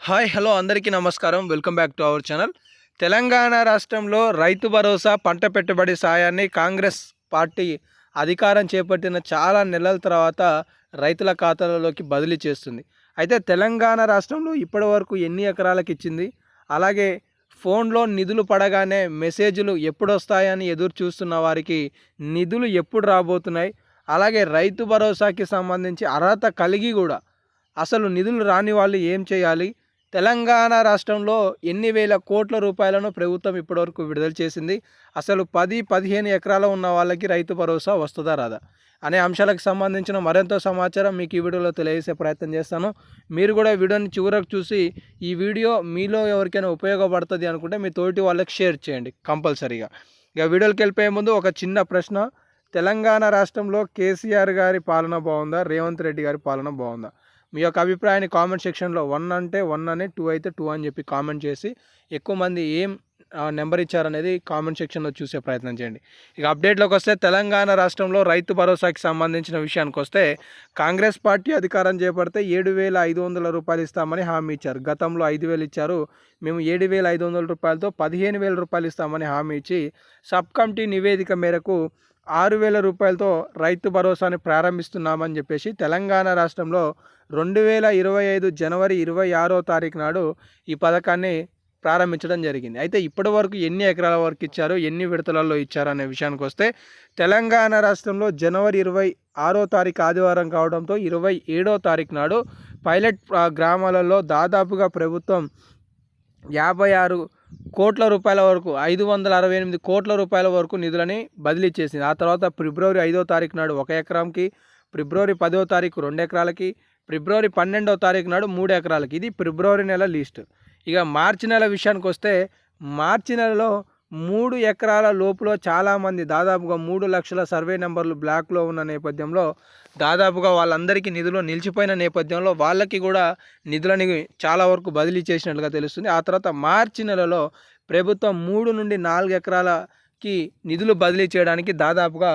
Hi hello అందరికీ నమస్కారం. Welcome back to our channel. Telangana రాష్ట్రంలో రైతు భరోసా పంట పెట్టుబడి సాయాన్ని కాంగ్రెస్ పార్టీ అధికారం చేపట్టిన చాలా నెలల తర్వాత రైతుల ఖాతాలలోకి బదిలీ చేస్తుంది. అయితే తెలంగాణ రాష్ట్రంలో ఇప్పటి వరకు ఎన్ని ఎకరాలకు ఇచ్చింది? అలాగే ఫోన్లో నిధులు పడగానే మెసేజ్లు ఎప్పుడు వస్తాయని ఎదురు చూస్తున్న వారికి నిధులు ఎప్పుడు రాబోతున్నాయి? అలాగే రైతు భరోసాకి సంబంధించి అర్హత కలిగి కూడా అసలు నిధులు రాని వాళ్ళు ఏం చేయాలి? తెలంగాణ రాష్ట్రంలో ఎన్ని వేల కోట్ల రూపాయలను ప్రభుత్వం ఇప్పటివరకు విడుదల చేసింది? అసలు పది పదిహేను ఎకరాల ఉన్న వాళ్ళకి రైతు భరోసా వస్తుందా రాదా? అనే అంశాలకు సంబంధించిన మరింత సమాచారం మీకు ఈ వీడియోలో తెలియజేసే ప్రయత్నం చేస్తాను. మీరు కూడా వీడియోని చివరకు చూసి ఈ వీడియో మీలో ఎవరికైనా ఉపయోగపడుతుంది అనుకుంటే మీ తోటి వాళ్ళకి షేర్ చేయండి కంపల్సరీగా. ఇక వీడియోకి వెళ్ళిపోయే ముందు ఒక చిన్న ప్రశ్న. తెలంగాణ రాష్ట్రంలో కేసీఆర్ గారి పాలన బాగుందా? రేవంత్ రెడ్డి గారి పాలన బాగుందా? మీ యొక్క అభిప్రాయాన్ని కామెంట్ సెక్షన్లో వన్ అంటే వన్ అని టూ అయితే టూ అని చెప్పి కామెంట్ చేసి ఎక్కువ మంది ఏం నెంబర్ ఇచ్చారనేది కామెంట్ సెక్షన్లో చూసే ప్రయత్నం చేయండి. ఇక అప్డేట్లోకి వస్తే తెలంగాణ రాష్ట్రంలో రైతు భరోసాకి సంబంధించిన విషయానికి వస్తే కాంగ్రెస్ పార్టీ అధికారం చేపడితే ఏడు వేల ఐదు వందల రూపాయలు ఇస్తామని హామీ ఇచ్చారు. గతంలో ఐదు వేలు ఇచ్చారు. మేము ఏడు వేల ఐదు వందల రూపాయలతో పదిహేను వేల రూపాయలు ఇస్తామని హామీ ఇచ్చి సబ్ కమిటీ నివేదిక మేరకు ఆరు వేల రూపాయలతో రైతు భరోసాని ప్రారంభిస్తున్నామని చెప్పేసి తెలంగాణ రాష్ట్రంలో రెండు వేల ఇరవై ఐదు జనవరి ఇరవై ఆరో తారీఖు నాడు ఈ పథకాన్ని ప్రారంభించడం జరిగింది. అయితే ఇప్పటి వరకు ఎన్ని ఎకరాల వరకు ఇచ్చారు ఎన్ని విడతలలో ఇచ్చారు అనే విషయానికి వస్తే తెలంగాణ రాష్ట్రంలో జనవరి ఇరవై ఆరో తారీఖు ఆదివారం కావడంతో ఇరవై ఏడో తారీఖు నాడు పైలట్ గ్రామాలలో దాదాపుగా ప్రభుత్వం యాభై ఆరు కోట్ల రూపాయల వరకు ఐదు వందల అరవై ఎనిమిది కోట్ల రూపాయల వరకు నిధులని బదిలీ చేసింది. ఆ తర్వాత ఫిబ్రవరి ఐదో తారీఖు నాడు ఒక ఎకరానికి ఫిబ్రవరి పదో తారీఖు రెండు ఎకరాలకి ఫిబ్రవరి పన్నెండవ తారీఖు నాడు మూడు ఎకరాలకి. ఇది ఫిబ్రవరి నెల లిస్ట్. ఇక మార్చి నెల విషయానికి వస్తే మార్చి నెలలో మూడు ఎకరాల లోపులో చాలామంది దాదాపుగా మూడు లక్షల సర్వే నెంబర్లు బ్లాక్లో ఉన్న నేపథ్యంలో దాదాపుగా వాళ్ళందరికీ నిధులు నిలిచిపోయిన నేపథ్యంలో వాళ్ళకి కూడా నిధులని చాలా వరకు బదిలీ చేసినట్లుగా తెలుస్తుంది. ఆ తర్వాత మార్చి నెలలో ప్రభుత్వం మూడు నుండి నాలుగు ఎకరాలకి నిధులు బదిలీ చేయడానికి దాదాపుగా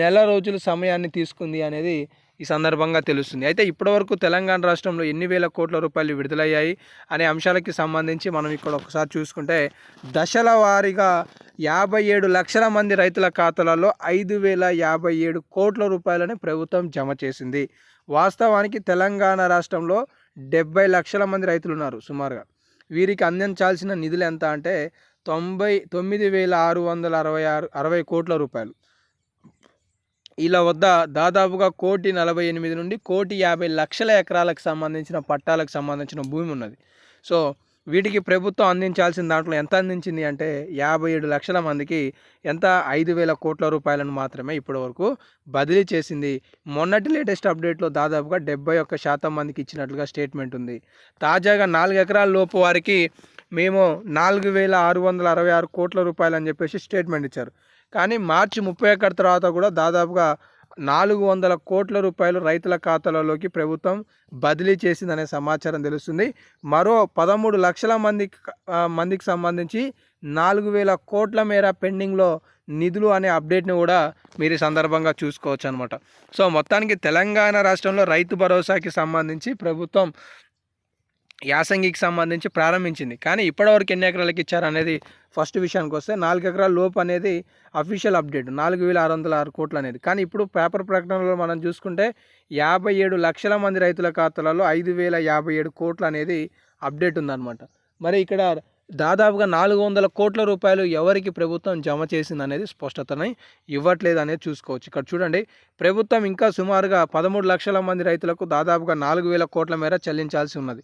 నెల రోజుల సమయాన్ని తీసుకుంది అనేది ఈ సందర్భంగా తెలుస్తుంది. అయితే ఇప్పటివరకు తెలంగాణ రాష్ట్రంలో ఎన్ని వేల కోట్ల రూపాయలు విడుదలయ్యాయి అనే అంశాలకి సంబంధించి మనం ఇక్కడ ఒకసారి చూసుకుంటే దశల వారీగా యాభై ఏడు లక్షల మంది రైతుల ఖాతాలలో ఐదు వేల యాభై ఏడు కోట్ల రూపాయలని ప్రభుత్వం జమ చేసింది. వాస్తవానికి తెలంగాణ రాష్ట్రంలో డెబ్బై లక్షల మంది రైతులు ఉన్నారు సుమారుగా. వీరికి అందించాల్సిన నిధులు ఎంత అంటే తొంభై తొమ్మిది వేల ఆరు వందల అరవై ఆరు అరవై కోట్ల రూపాయలు. ఇలా వద్ద దాదాపుగా కోటి నలభై ఎనిమిది నుండి కోటి యాభై లక్షల ఎకరాలకు సంబంధించిన పట్టాలకు సంబంధించిన భూమి ఉన్నది. సో వీటికి ప్రభుత్వం అందించాల్సిన దాంట్లో ఎంత అందించింది అంటే యాభై ఏడు లక్షల మందికి ఎంత? ఐదు వేల కోట్ల రూపాయలను మాత్రమే ఇప్పటివరకు బదిలీ చేసింది. మొన్నటి లేటెస్ట్ అప్డేట్లో దాదాపుగా డెబ్బై ఒక్క శాతం మందికి ఇచ్చినట్లుగా స్టేట్మెంట్ ఉంది. తాజాగా నాలుగు ఎకరాల లోపు వారికి మేము నాలుగు వేల ఆరు వందల అరవై ఆరు కోట్ల రూపాయలు అని చెప్పేసి స్టేట్మెంట్ ఇచ్చారు. కానీ మార్చి ముప్పై ఒకటి తర్వాత కూడా దాదాపుగా నాలుగు వందల కోట్ల రూపాయలు రైతుల ఖాతాలలోకి ప్రభుత్వం బదిలీ చేసిందనే సమాచారం తెలుస్తుంది. మరో పదమూడు లక్షల మంది మందికి సంబంధించి నాలుగు వేల కోట్ల మేర పెండింగ్లో నిధులు అనే అప్డేట్ని కూడా మీరు ఈ సందర్భంగా చూసుకోవచ్చు అనమాట సో మొత్తానికి తెలంగాణ రాష్ట్రంలో రైతు భరోసాకి సంబంధించి ప్రభుత్వం యాసంగికి సంబంధించి ప్రారంభించింది. కానీ ఇప్పటివరకు ఎన్ని ఎకరాలకి ఇచ్చారు అనేది ఫస్ట్ విషయానికి వస్తే నాలుగు ఎకరాల లోపు అనేది అఫీషియల్ అప్డేట్. నాలుగు వేల ఆరు వందల ఆరు కోట్లు అనేది. కానీ ఇప్పుడు పేపర్ ప్రకటనలో మనం చూసుకుంటే యాభై ఏడు లక్షల మంది రైతుల ఖాతాలలో ఐదు వేల యాభై ఏడు కోట్లు అనేది అప్డేట్ ఉందన్నమాట. మరి ఇక్కడ దాదాపుగా నాలుగు వందల కోట్ల రూపాయలు ఎవరికి ప్రభుత్వం జమ చేసింది అనేది స్పష్టతని ఇవ్వట్లేదు అనేది చూసుకోవచ్చు. ఇక్కడ చూడండి ప్రభుత్వం ఇంకా సుమారుగా పదమూడు లక్షల మంది రైతులకు దాదాపుగా నాలుగు వేల కోట్ల మేర చెల్లించాల్సి ఉన్నది.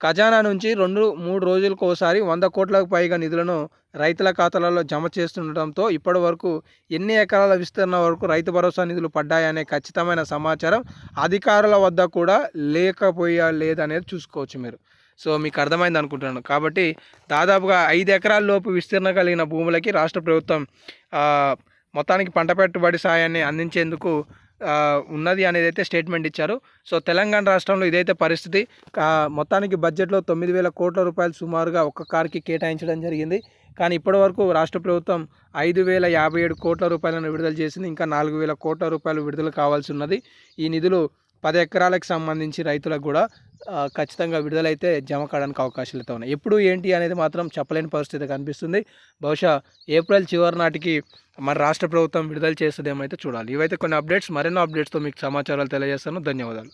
ఖజానా నుంచి రెండు మూడు రోజులకు ఒకసారి వంద కోట్లకు పైగా నిధులను రైతుల ఖాతాలలో జమ చేస్తుండటంతో ఇప్పటి వరకు ఎన్ని ఎకరాల విస్తరణ వరకు రైతు భరోసా నిధులు పడ్డాయనే ఖచ్చితమైన సమాచారం అధికారుల వద్ద కూడా లేకపోయా లేదనేది చూసుకోవచ్చు మీరు. సో మీకు అర్థమైంది అనుకుంటున్నాను. కాబట్టి దాదాపుగా ఐదు ఎకరాల లోపు విస్తీర్ణ కలిగిన భూములకి రాష్ట్ర ప్రభుత్వం మొత్తానికి పంట పెట్టుబడి సాయాన్ని అందించేందుకు ఉన్నది అనేది అయితే స్టేట్మెంట్ ఇచ్చారు. సో తెలంగాణ రాష్ట్రంలో ఇదైతే పరిస్థితి మొత్తానికి బడ్జెట్లో తొమ్మిది వేల కోట్ల రూపాయలు సుమారుగా ఒక్క కార్కి కేటాయించడం జరిగింది. కానీ ఇప్పటివరకు రాష్ట్ర ప్రభుత్వం ఐదు వేల యాభై ఏడు కోట్ల రూపాయలను విడుదల చేసింది ఇంకా నాలుగు వేల కోట్ల రూపాయలు విడుదల కావాల్సి ఉన్నది. ఈ నిధులు పది ఎకరాలకు సంబంధించి రైతులకు కూడా ఖచ్చితంగా విడుదలైతే జమ కావడానికి అవకాశాలు అయితే ఉన్నాయి. ఎప్పుడు ఏంటి అనేది మాత్రం చెప్పలేని పరిస్థితి కనిపిస్తుంది. బహుశా ఏప్రిల్ చివరి నాటికి మన రాష్ట్ర ప్రభుత్వం విడుదల చేస్తుందేమో ఏమైతే చూడాలి. ఇవైతే కొన్ని అప్డేట్స్ మరెన్నో అప్డేట్స్తో మీకు సమాచారాలు తెలియజేస్తాను. ధన్యవాదాలు.